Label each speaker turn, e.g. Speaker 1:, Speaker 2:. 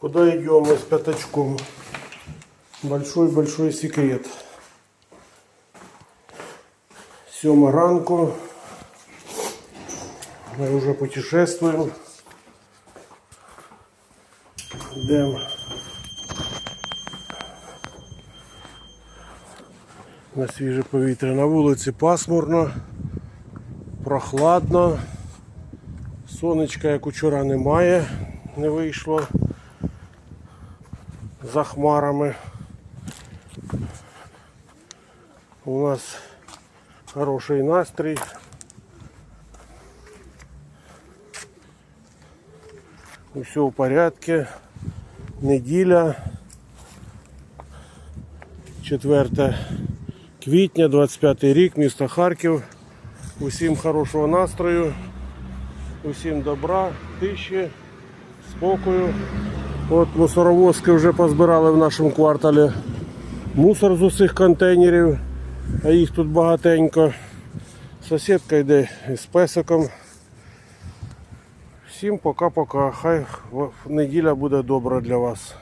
Speaker 1: Куда идем мы с пятачком? Большой-большой секрет. Сьома ранку. Мы уже путешествуем. Йдемо. На свіже повітря. На вулиці пасмурно, прохладно. Сонечка, як учора, немає, не вийшло за хмарами. У нас хороший настрій. Все в порядку. Неділя. 4 квітня, 25 рік, місто Харків. Усім хорошого настрою, усім добра, тиші, спокою. От мусоровозки вже позбирали в нашому кварталі мусор з усіх контейнерів, а їх тут багатенько. Сусідка йде з песиком. Всім пока-пока. Хай неділя буде добра для вас.